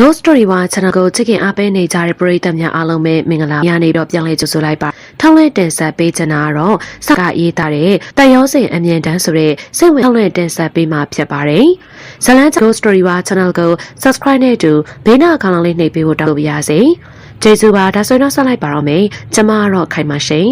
Ghost Story ဝါ channel ကိုချစ်ခင်အားပေးနေကြတဲ့ပရိသတ်များအားလုံးပဲမင်္ဂလာညနေတော့ပြန်လည်ကြိုဆိုလိုက်ပါထောင်းလဲတင်ဆက်ပေးချင်တာကတော့စကားရေးသားတဲ့တန်ရောစင်အမြင်တန်းဆိုတဲ့စိတ်ဝင်ထောင်းလဲတင်ဆက်ပေးမှာဖြစ်ပါတယ်ဇလန်း Ghost Story ဝါ channel ကို subscribe နဲ့အတူဘေးနာအကောင့်လေးနှိပ်ပေးဖို့တောင်းလို့ပါရစေကျေးဇူးပါဒါဆိုရင်တော့ဆက်လိုက်ပါတော့မယ်ကျမကတော့ခိုင်ပါရှင်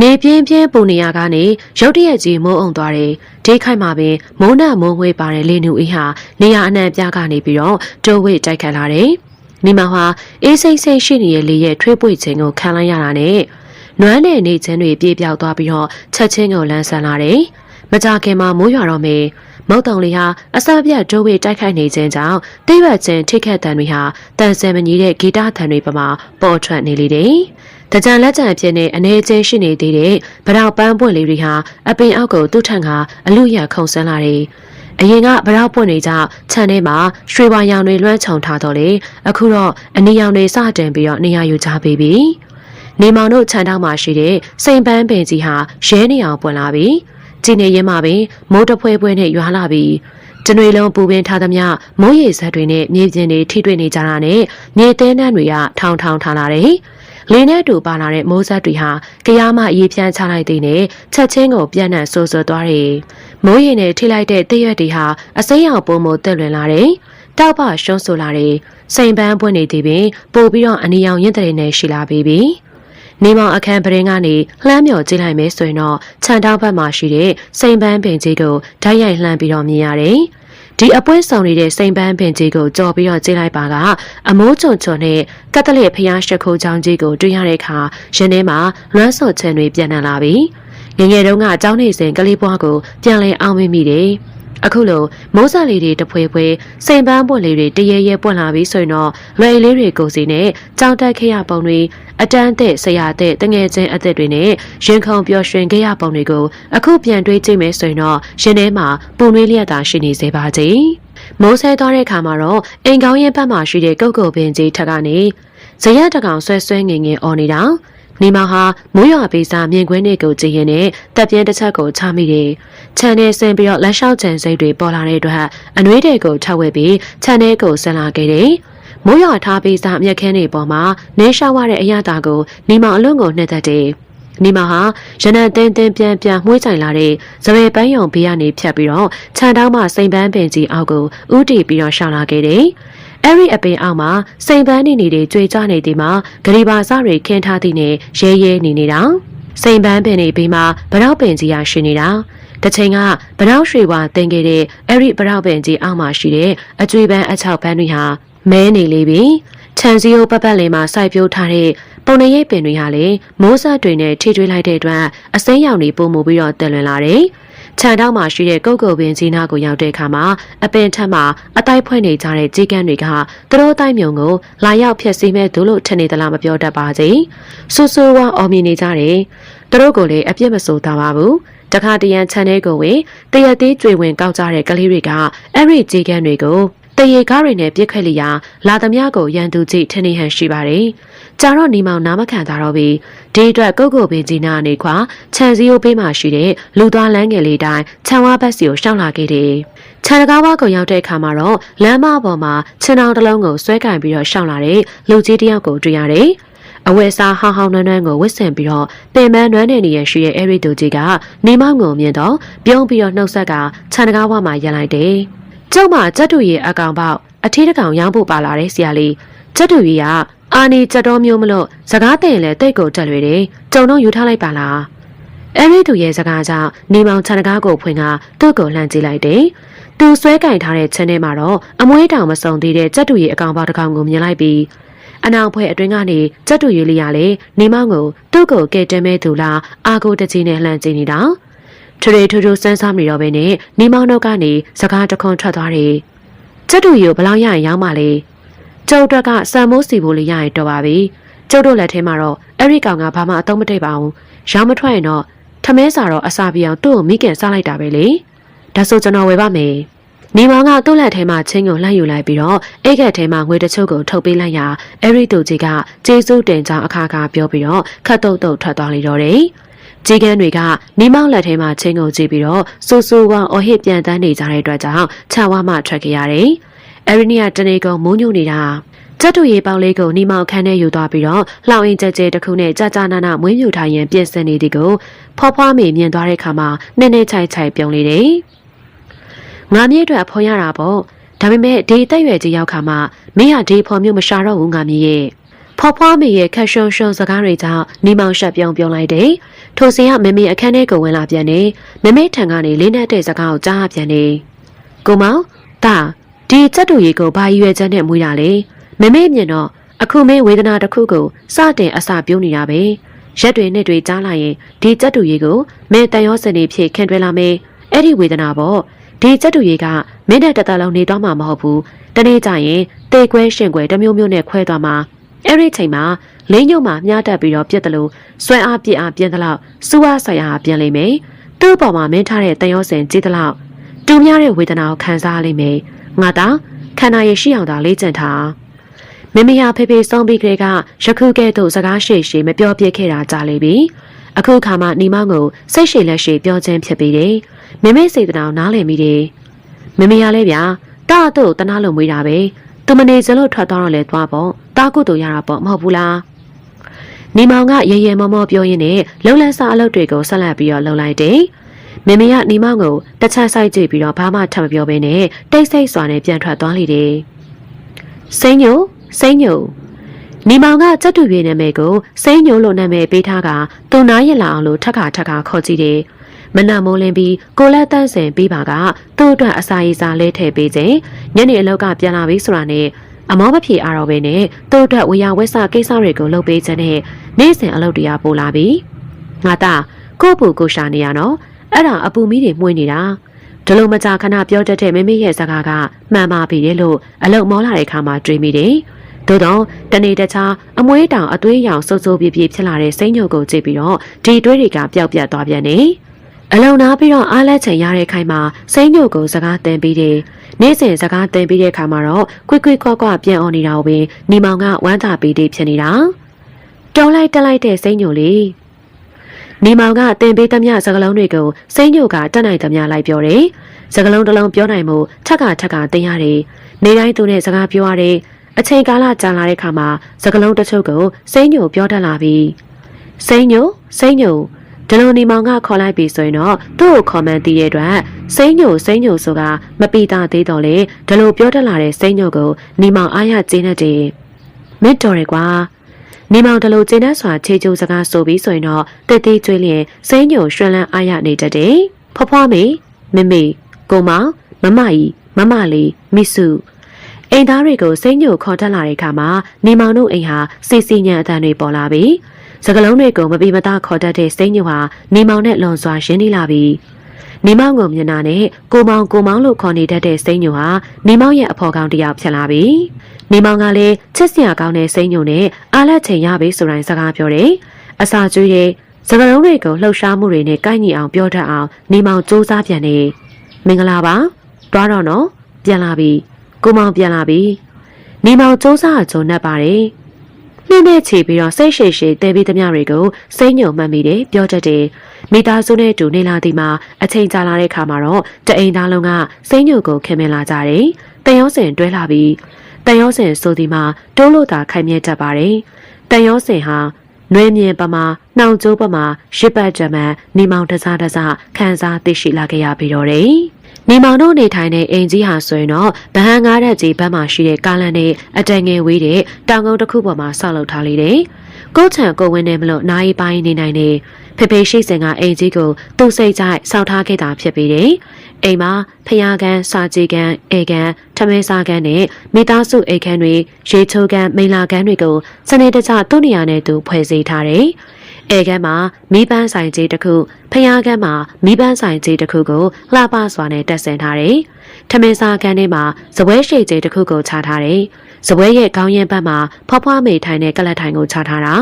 နေပြင်းပြင်းပူနေရကနေရုတ်တရက်ကြီးမိုးအောင်သွားတယ်။ ဒေးခိုက်မှာပင်မိုးနဲ့မိုးငွေပါတဲ့လေနူအေးဟာနေရအနှံ့ပြားကနေပြီးတော့တိုးဝိတ်တိုက်ခတ်လာတယ်။မိမဟာအေးစိမ့်စိမ့်ရှိနေတဲ့လေရဲ့ထွေးပွေခြင်းကိုခံလိုက်ရတာနဲ့နွမ်းတဲ့နေခြင်းတွေပြေပြောက်သွားပြီးတော့ချက်ချင်းကိုလန်းဆန်းလာတယ်။မကြခင်မှာမိုးရွာတော့မယ်။မုတ်တုံလေးဟာအစပြတ်ဒိုးဝေတိုက်ခိုက်နေခြင်းကြောင့်တိရွက်ခြင်းထိခတ်တန်တွေဟာတန်ဆယ်မကြီးတဲ့ဂီတတန်တွေပမာပေါ်ထွက်နေလေတယ်။ တကြံလက်ကြံဖြစ်နေအနေချင်းရှိနေသေးတဲ့ဗရောက်ပန်းပွင့်လေးတွေဟာအပင်အောက်ကိုသူ့ထံကအလူရခုံဆန်းလာတယ်။အရင်ကဗရောက်ပွင့်နေကြခြံထဲမှာရွှေဝါရောင်တွေလွှမ်းခြုံထားတော့လေအခုတော့အနီရောင်တွေစတင်ပြီးတော့နေရာယူကြပြီပြီ။နေမောင်တို့ခြံတောက်မှာရှိတဲ့စိန်ပန်းပင်ကြီးဟာရဲနေအောင်ပွင့်လာပြီ။ကြည်နေရင်မှပင်မိုးတဖွဲဖွဲနဲ့ရွာလာပြီ။ကျွန်တွေလုံးပူပင်ထားသမျှမိုးရေစက်တွေနဲ့မြေပြင်တွေထိတွေ့နေကြတာနဲ့မြေသဲနှံတွေကထောင်ထောင်ထားလာတယ်။ လင်းနဲ့တူပါလာတဲ့မိုးဆက်တွေဟာကြားမအေးဖြန်းချလိုက်တဲ့နဲ့ချက်ချင်းကိုပြန့်နှံ့ဆိုးဆိုးသွားတယ်။မိုးရင်နဲ့ထိလိုက်တဲ့တရွက်တွေဟာအစိမ်းရောင်ပုံမတက်လွင်လာတယ်။တောက်ပရှုံးဆိုလာတယ်။စိန်ပန်းပွင့်နေသည်ပင်ပို့ပြီးတော့အနီရောင်ရင်တဲ့နဲ့ရှိလာပြီပြီ။နေမောင်အခန်းပရင်ကနေလှမ်းမြော်ကြည့်လိုက်မယ်ဆိုရင်တော့ခြံတောက်ဘက်မှာရှိတဲ့စိန်ပန်းပင်ကြီးကိုဓာတ်ရိုက်လှမ်းပြီးတော့မြင်ရတယ်။ ဒီအပွဲဆောင်နေတဲ့စိန်ပန်းပင်ကြီးကိုကြော်ပြီးတော့ကျင်းလိုက်ပါကအမိုးချုံချုံနဲ့ကက်သလစ်ဖျားရှက်ခိုးချောင်းကြီးကိုတွေ့ရတဲ့အခါရင်ထဲမှာလွမ်းဆော်ချင်တွေပြန်နှံလာပြီငငယ်တုန်းကအเจ้าနေစဉ်ကလေးဘွားကိုပြန်လည်အောင်မိမိတယ် အခုလိုမိုးဆက်လေးတွေတဖွဲဖွဲစိန်ပန်းပွင့်လေးတွေတရေရဲပွင့်လာပြီးဆိုရင်တော့လွယ်လေးတွေကိုစီနဲ့ကြောင်တက်ခရပုံတွေအတန်းတဲ့ဆရာတဲ့တငယ်ချင်းအသက်တွေနဲ့ရင်ခုန်ပျော်ရွှင်ခဲ့ရပုံတွေကိုအခုပြန်တွေးကြည့်မယ်ဆိုရင်တော့ရှင်ထဲမှာပုံနှွေးလျက်သာရှိနေစေပါစေ။မိုးဆဲသွားတဲ့အခါမှာတော့အိမ်ကောင်းရင်ဘက်မှာရှိတဲ့ကုတ်ကုတ်ပင်ကြီးထက်ကနေဇရက်တကောင်ဆွဲဆွဲငင်ငင်အော်နေတာ နေမဟာမိုးရွာပေးစာမြင်ကွင်းတွေကိုကြည့်ရင်နဲ့တပ်ပြင်းတစ်ချက်ကိုချမိတယ်။ခြံထဲဆင်းပြီးတော့လက်လျှောက်ချန်စိတ်တွေပေါ်လာတဲ့အတွက်အနှွေးတွေကိုထောက်ဝဲပြီးခြံထဲကိုဆင်းလာခဲ့တယ်။မိုးရွာထားပေးစာမြက်ခင်းတွေပေါ်မှာနေရှောက်ရတဲ့အရာတာကိုနေမအလွန်ကိုနှက်တတ်တယ်။နေမဟာရနံတင်းတင်းပြန်ပြန်မှွှေးကြိုင်လာတဲ့ဇရေပန်းယုံဘေးကနေဖြတ်ပြီးတော့ခြံတောင်းမှစိန်ပန်းပင်ကြီးအောက်ကိုဥတီပြီးတော့ရှောင်လာခဲ့တယ်။ အဲ့ဒီအပင်အောက်မှာစိန်ပန်းနေနေတွေကြွေကြနေသည်မှာဂရီပါစတွေခင်းထားသည်နဲ့ရဲရဲနေနေတာစိန်ပန်းပင်နေပြီးမှဗရောက်ပင်ကြီးရရှိနေတာတချိန်ကဗရောက်ရွှေဝါတင်ခဲ့တဲ့အဲ့ဒီဗရောက်ပင်ကြီးအောက်မှာရှိတဲ့အကျွေးပန်းအချောက်ပန်းတွေဟာမဲနေလေပြီခြံစည်းရိုးပတ်ပတ်လေးမှာစိုက်ပျိုးထားတဲ့ပုံနေရိပ်ပင်တွေဟာလေမိုးဆက်တွေနဲ့ထိထွေးလိုက်တဲ့အတွက်အစိမ်းရောင်တွေပုံမှုပြီးတော့တက်လွင်လာတယ်။ ခြံတောက်မှာရှိတဲ့ကုတ်ကုတ်ပင်ကြီးနားကိုရောက်တဲ့အခါမှာအပင်ထက်မှာအတိုက်ဖွဲ့နေကြတဲ့ကြီးကန်းတွေကသူတို့တိုက်မြုံကိုလာရောက်ဖျက်ဆီးမဲ့သူလို့ထင်နေသလားမပြောတတ်ပါစေ။ဆူဆူဝါအော်မြင်နေကြတယ်။သူတို့ကိုလည်းအပြစ်မဆိုးတာပါဘူး။တခါတရံခြံထဲကိုဝင်တရက်သေးကြွေဝင်ကောက်ကြတဲ့ကလေးတွေကအဲ့ဒီကြီးကန်းတွေကို တရေကားတွေနဲ့ပြစ်ခတ်လျာလာသမျှကိုရန်သူကြည့်ထင်းနေဟန်ရှိပါတယ်။ကြာတော့နီမောင်နားမခံတာတော့ပြီ။ဒီအတွက်ကုတ်ကုတ်ပင်ကြီးနာနေခွာခြံစည်းရိုးပေးမှရှိတဲ့လူသွားလမ်းငယ်လေးတိုင်းခြံဝါဘက်စီကိုရှောင်းလာခဲ့တယ်။ခြံတကားဝါကိုရောက်တဲ့အခါမှာတော့လမ်းမပေါ်မှာခြံတော်တစ်လုံးကိုဆွဲကင်ပြီးတော့ရှောင်းလာတဲ့လူကြီးတစ်ယောက်ကိုတွေ့ရတယ်။အဝယ်စားဟောင်းဟောင်းနွမ်းနွမ်းကိုဝစ်ဆင်ပြီးတော့ပင်ပန်းနွမ်းနေနေရရှိတဲ့အဲ့ဒီသူကြီးကနေမောင်ကိုမြင်တော့ပြုံးပြီးတော့နှုတ်ဆက်ကခြံတကားဝါမှာရန်လိုက်တယ်။ ကျုပ်မှကြက်တူရီအကောင်ပေါက်အထီးတကောင်ရောင်းဖို့ပါလာတဲ့ဆရာလေးကြက်တူရီကအာနီကြက်တော်မျိုးမလို့စကားတဲ့ရင်လည်းတိတ်ကိုတက်လွေတယ်ကျုံတော့ယူထားလိုက်ပါလားအဲ့ဒီသူရဲ့စကားကြောင့်နေမောင်ခြံတကားကိုဖွင့်ကသူ့ကိုလှမ်းကြည့်လိုက်တယ်သူဆွဲကင်ထားတဲ့ခြံထဲမှာတော့အမွှေးတောင်မစုံသေးတဲ့ကြက်တူရီအကောင်ပေါက်တစ်ကောင်ကိုမြင်လိုက်ပြီးအနောက်ဖွဲ့အတွင်းကနေကြက်တူရီလေးရလေနေမောင်ကိုသူ့ကိုကဲတဲမဲသူလားအာကိုတကြီးနဲ့လှမ်းကြည့်နေတာ ထရေထူထူစမ်းစားမိတော့ပဲနဲ့နေမောင်တို့ကနေစကားတခွန်ထွက်သွားတယ်။ကျက်တူရီကိုဘလောက်ရရင်ရောင်းပါလေ။ကျုပ်တို့ကစံမိုးစီဖို့လေးရရင်တော့ပါပြီ။ကျုပ်တို့လက်ထဲမှာတော့အဲ့ဒီကောင်ကဘာမှအသုံးမတိတ်ပါဘူး။ရောင်းမထွက်ရင်တော့ထမင်းစာတော့အစာပြအောင်သူ့ကိုမိခင်စားလိုက်တာပဲလေ။ဒါဆိုကျွန်တော်ဝယ်ပါမယ်။နေမောင်ကသူ့လက်ထဲမှာချင်းကိုလှမ်းယူလိုက်ပြီးတော့အိတ်ခက်ထဲမှာငွေတချို့ကိုထုတ်ပေးလိုက်ရာအဲ့ဒီသူကြီးကကျေးဇူးတင်ကြောင်းအခါခါပြောပြီးတော့ခတ်တုတ်တုတ်ထွက်သွားလိမ့်တော့တယ်။ ကြီးကန်းတွေကနေမောက်လက်ထဲမှာချင်းကုန်ကြည့်ပြီးတော့စူစူဝါအော်ဟစ်ပြန်တန်းနေကြတဲ့အတွက်ကြောင့်ခြံဝါမှထွက်ခဲ့ရတယ်။အရီနီယာတနေကုန်မိုးညိုနေတာကျတ်တူရေပေါက်လေးကိုနီမောင်ခန်းထဲယူသွားပြီးတော့လှောင်အင်ကြဲကြဲတစ်ခုနဲ့ကြာကြာနာနာမွေးမြူထားရင်ပြင်ဆင်နေသည်ကိုဖွားဖွားမေမြင်သွားတဲ့အခါမှာနည်းနည်းချိုက်ချိုက်ပြုံးလေတယ်ငါမြေအတွက်ဖော်ရတာပေါ့ဒါပေမဲ့ဒီတက်ရွယ်ကြီးရောက်ခါမှမင်းဟာဒီဖော်မျိုးမရှာတော့ဘူးငါမြေရဲ့ ဖွားဖွားမေရဲ့ခက်ရှုံရှုံစကားတွေကြောင့်နီမောင်ရှက်ပြုံးပြုံးလိုက်တယ်ထိုစဉ်ကမမေအခန်းထဲကိုဝင်လာပြန်နေမမေထံကနေလေးနဲ့တဲ့စကားကိုကြားပြန်နေကိုမောင်တာဒီစက်တူရီကိုဘာရွယ်ချက်နဲ့မွေးတာလဲမမေမြင်တော့အခုမင်းဝေဒနာတစ်ခုကိုစတင်အစပြုံးနေတာပဲရက်တွေနဲ့တွေကြားလိုက်ရင်ဒီစက်တူရီကိုမင်းတန်ရောစနေဖြစ်ခင်တွဲလာမယ်အဲ့ဒီဝေဒနာပေါ့ဒီစက်တူရီကမင်းနဲ့တတလုံးနေတော့မှာမဟုတ်ဘူးတနေ့ကျရင်တေခွဲရှင်ခွဲတစ်မျိုးမျိုးနဲ့ခွဲသွားမှာ အဲ့ဒီချိန်မှာလင်းညုံမှာမြားတက်ပြီးတော့ပြက်တယ်လို့ဆွဲအားပြစ်အားပြင်းသလောက်စူးအားဆိုင်အားပြင်းလိမ့်မယ်သူ့ပေါ်မှာမင်းထားတဲ့တန်ရောစင်ကြည့်သလောက်တူများတဲ့ဝေဒနာကိုခံစားလိမ့်မယ်ငါတော့ခန္ဓာရည်ရှိအောင်သာလေ့ကျင့်ထားမမေယာဖေဖေဆုံးပြီးကလေးကယခုကဲ့သို့စကားရှေ့ရှေ့မပြောပြခဲ့တာကြားလေပြီအခုခါမှနေမောင်ကိုစိတ်ရှည်လက်ရှည်ပြောခြင်းဖြစ်ပြီးတယ်မမေစေတနာကိုနားလည်မိတယ်မမေယာလည်းဗျာတာ့တို့တနာလုံးမွေးတာပဲသူမနေစလို့ထွက်သွားတော့လဲသွားပေါ့ တားကုတူရတာပေါ့မဟုတ်ဘူးလားနေမောင်ကရေရေမောမောပြောရင်းနဲ့လုံလန်းစာအလုပ်တွေကိုဆက်လက်ပြီးတော့လုပ်လိုက်တယ်မေမေကနေမောင်ကိုတခြားဆိုင်ကြည့်ပြီးတော့ဘာမှထပ်မပြောဘဲနဲ့တိတ်ဆိတ်စွာနဲ့ပြန်ထွက်သွားလိမ့်တယ်။စိမ့်ညိုစိမ့်ညိုနေမောင်ကစက်တူပြေနာမည်ကိုစိမ့်ညိုလို့နာမည်ပေးထားကသူနားရလာအောင်လို့ထက်ခါထက်ခါခေါ်ကြည့်တယ်။မနမိုးလင်းပြီးကိုလက်တန်းစင်ပြီးပါကသူ့အတွက်အစာရည်စာလဲထည့်ပေးခြင်းညနေအလောက်ကပြန်လာပြီဆိုတာနဲ့ အမောမဖြေအားတော့ပဲနဲ့သူ့အတွက်ဝေယဝက်ဆကိစ္စတွေကိုလုပ်ပေးခြင်းနဲ့နေ့စဉ်အလုပ်တရားပို့လာပြီ။ငါသားကို့ပူကိုရှာနေရနော်အဲ့ဒါအပူမီးတွေမှုန်းနေတာဒီလိုမကြာခဏပြောတတ်တဲ့မိမိရဲ့စကားကမှန်ပါပြီလေလို့အလုံမောလာတဲ့ခါမှာတွေးမိတယ်။သို့တော့တနေ့တခြားအမွေးတောင်အသွေးရောင်စိုးစိုးပြပြဖြစ်လာတဲ့စိမ့်ညုတ်ကိုကြည့်ပြီးတော့ဒီတွေးတွေကပျောက်ပြတ်သွားပြန်တယ်။အလုံနာပြီးတော့အားလက်ချင်ရတဲ့ခိုင်မှာစိမ့်ညုတ်ကိုစကားတင်ပြီးတယ်။ နေ့စဉ်စကားတင်ပြီးတဲ့ခါမှာတော့ကွိကွိကွာကွာပြန်អော်နေတာကိုပဲညီမောင်ကဝမ်းသာပြီးတည်ဖြစ်နေတာ။တောင်းလိုက်တက်လိုက်တဲ့စိမ့်ညုတ်လေးနေမောင်ကတင်ပေးသမျှစကလုံးတွေကိုစိမ့်ညိုကတက်နိုင်သမျှလိုက်ပြောတယ်။စကလုံးတစ်လုံးပြောနိုင်မှုထက်ကထက်ကတင်ရတယ်။နေတိုင်းသူနဲ့စကားပြောရတယ်။အချိန်ကာလကြာလာတဲ့ခါမှာစကလုံးတချို့ကိုစိမ့်ညိုပြောတတ်လာပြီ။စိမ့်ညိုစိမ့်ညို ဒီလိုနေမောင်ကခေါ်လိုက်ပြီဆိုရင်တော့သူ့ကိုခေါ်မှန်းသိတဲ့အတွက်စိမ့်ညိုစိမ့်ညိုဆိုတာမပီတာသေးတော့လေဒီလိုပြောတတ်လာတဲ့စိမ့်ညိုကိုနေမောင်အားရကျင်းနေတယ်။မစ်တော်ရကွာနေမောင်တလူကျင်းတဲ့စွာခြေကျိုးစကားဆိုပြီးဆိုရင်တော့တက်သေးကျွေးလျင်စိမ့်ညိုရွှင်လန်းအားရနေတတ်တယ်။ဖွားဖွားမေမမေကိုမောင်မမကြီးမမလေးမိစုအိမ်သားတွေကိုစိမ့်ညိုခေါ်တက်လာတဲ့အခါမှာနေမောင်တို့အိမ်ဟာစီစီညံအတန်တွေပေါ်လာပြီ။ စကလုံးတွေကိုမပီမသားခေါ်တတ်တဲ့စိမ့်ညိုဟာနေမောင်နဲ့လွန်စွာရှင်းနေလာပြီ။နေမောင်ကိုမျက်နှာနဲ့ကိုမောင်ကိုမောင်လို့ခေါ်နေတတ်တဲ့စိမ့်ညိုဟာနေမောင်ရဲ့အဖော်ကောင်တစ်ယောက်ဖြစ်လာပြီ။နေမောင်ကလည်းချစ်စရာကောင်းတဲ့စိမ့်ညိုနဲ့အားလက်ချိန်ရပြီဆိုတိုင်းစကားပြောတယ်။အစာကျွေးတဲ့စကလုံးတွေကိုလှုပ်ရှားမှုတွေနဲ့ကိုက်ညီအောင်ပြောတတ်အောင်နေမောင်စူးစမ်းပြန်နေ။မင်္ဂလာပါ။တွားတော့နော်။ပြန်လာပြီ။ကိုမောင်ပြန်လာပြီ။နေမောင်စူးစမ်းအကျုံနဲ့ပါတယ်။ နှင်းနဲ့ချီပြီးတော့စိတ်ရှိရှိတဲပြီးသမျှတွေကိုစိတ်ညုံမှတ်မိတယ်ပြောတတ်တယ်မိသားစုနဲ့တူနေလာသည်မှာအချိန်ကြာလာတဲ့ခါမှာတော့တအိမ်သားလုံးကစိတ်ညုံကိုခင်မင်လာကြတယ်တန်ရောစင်တွဲလာပြီးတန်ရောစင်ဆိုသည်မှာတိုးလို့သာခိုင်မြဲတတ်ပါတယ်တန်ရောစင်ဟာနွေမြင်ပမာနှောင်ကျိုးပမာရစ်ပတ်ကြမန်နေမောင်တစားတစားခန်းစားသိရှိလာခဲ့ရပြီးတော့တယ် နေမောင်တို့နေထိုင်တဲ့အိမ်ကြီးဟာဆိုရင်တော့ဗဟန်းငားတဲ့ကြီးဘက်မှာရှိတဲ့ကားလန်နဲ့အတန်ငယ်ဝေးတဲ့တောင်ကုန်းတစ်ခုပေါ်မှာဆောက်လုပ်ထားလေတယ်။ကိုချံကိုဝင်းနေမလို့နိုင်ပိုင်းနေနိုင်နေဖေဖေရှိစင်ကအိမ်ကြီးကိုသူ့စိတ်ကြိုက်စောက်ထားခဲ့တာဖြစ်ပြီးတယ်။အိမ်မှာဖျားကန်စာကြည်ကန်အေကန်ထမင်းစားကန်နဲ့မိသားစုအိတ်ခမ်းတွေရေချိုးကန်မိလာကန်တွေကိုစနေတကျသူ့နေရာနဲ့သူဖွဲ့စည်းထားတယ်။ အဲကမ်းမှာမိပန်းဆိုင်ကြီးတစ်ခုဖျားကမ်းမှာမိပန်းဆိုင်ကြီးတစ်ခုကိုလှပစွာနဲ့တက်ဆင်ထားတယ်။ထမင်းစားကမ်းထဲမှာဇပွဲရှိကြီးတစ်ခုကိုချထားတယ်။ဇပွဲရဲ့ခေါင်းရင်းဘက်မှာဖွားဖွားမေထိုင်တဲ့ကလတ်ထိုင်ကိုချထားတာ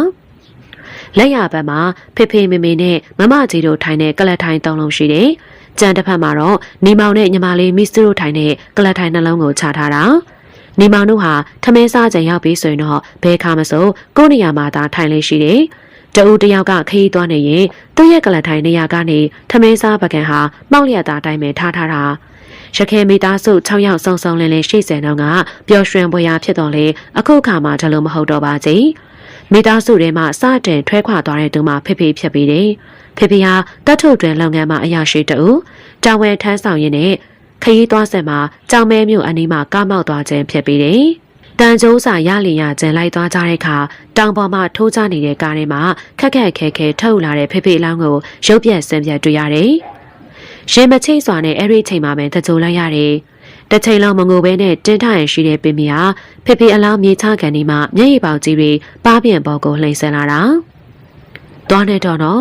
။လက်ရဘက်မှာဖေဖေမေမေနဲ့မမကြီးတို့ထိုင်တဲ့ကလတ်ထိုင်သုံးလုံးရှိတယ်။ကြံတစ်ဖက်မှာတော့နေမောင်နဲ့ညီမလေးမစ္စတို့ထိုင်တဲ့ကလတ်ထိုင်နှလုံးကိုချထားတာ။နေမောင်တို့ဟာထမင်းစားကြရောက်ပြီးဆိုရင်တော့ဘဲခါမစိုးကိုယ့်နေရာမှာသာထိုင်လေးရှိတယ်။ တဦးတယောက်ကခရီးသွားနေရင်သူ့ရဲ့ကလထိုင်နေရာကနေထမင်းစားပကံဟာမောက်လျက်သားတိုင်းပဲထားထားတာရခင်မိသားစု6ယောက်စုံစုံလင်းလင်းရှိစင်တော့ကပျော်ရွှင်ပွဲရာဖြစ်တော်လေအခုခါမှဒါလို့မဟုတ်တော့ပါစေမိသားစုထဲမှာစတင်ထွဲခွာသွားတဲ့သူမှဖေဖေဖြစ်ပြီးတယ်ဖေဖေဟာတတ်ထုတ်တွင်လုပ်ငန်းမှာအရာရှိတူတာဝန်ထမ်းဆောင်ရင်းနဲ့ခရီးသွားဆက်မှာကြောင်မဲမြို့အနီးမှာကားမောက်သွားခြင်းဖြစ်ပြီးတယ် တန်ကျိုးစာရလင်ရကျန်လိုက်သွားကြတဲ့အခါတောင်ပေါ်မှာထိုးကျနေတဲ့ကားထဲမှာခက်ခက်ခဲခဲထုတ်လာတဲ့ဖေဖေအလောင်းကိုရုပ်ပြက်ဆင်းပြက်တွေ့ရတယ်။ရင်မချိတ်စွာနဲ့အဲ့ဒီချိန်မှာပဲတကြိုလိုက်ရတယ်။တစ်ချိန်လုံးမငိုဘဲနဲ့တင်းထရန်ရှိတဲ့ပင်မီဟာဖေဖေအလောင်းမြေချကန်ဒီမှာမျက်ရည်ပေါက်ကြီးတွေပါးပြန်ပေါ်ကိုလှိမ့်ဆန်လာတာ။သွားနေတော့တော့